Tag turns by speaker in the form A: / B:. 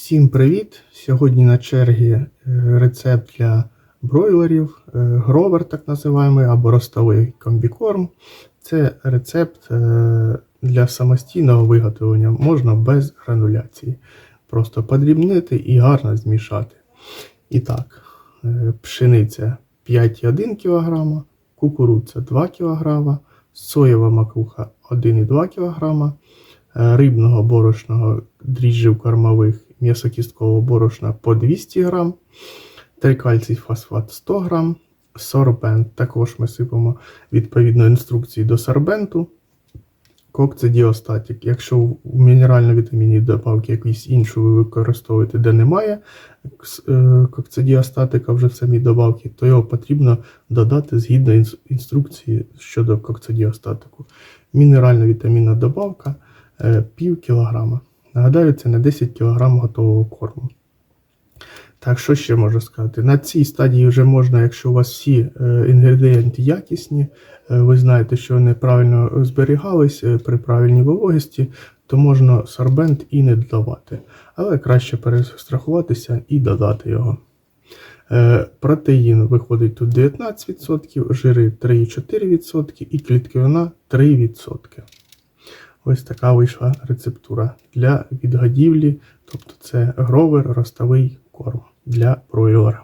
A: Всім привіт! Сьогодні на чергі е, рецепт для бройлерів, е, гровер так називаємо, або ростовий комбікорм. Це рецепт е, для самостійного виготовлення, можна без грануляції. Просто подрібнити і гарно змішати. І так, пшениця 5,1 кг, кукурудза 2 кг, соєва макуха 1,2 кг, рибного борошного дріжджів кормових м'ясокісткового борошна по 200 г, трикальцій фосфат 100 г, сорбент також ми сипемо відповідно інструкції до сорбенту. Кокцидіостатік. Якщо в мінерально-вітамінній добавки якусь іншу ви використовуєте, де немає е, кокцидіостатика вже в самій добавці, то його потрібно додати згідно інс- інструкції щодо кокцидіостатику. Мінеральна вітамінна добавка е, пів кілограма. Нагадаю, це на 10 кг готового корму. Так, що ще можу сказати? На цій стадії вже можна, якщо у вас всі е, інгредієнти якісні, е, ви знаєте, що вони правильно зберігались е, при правильній вологості, то можна сорбент і не додавати. Але краще перестрахуватися і додати його. Протеїн виходить тут 19%, жири 3,4% і клітковина 3%. Ось така вийшла рецептура для відгодівлі, тобто це гровер, ростовий корм для бройлера.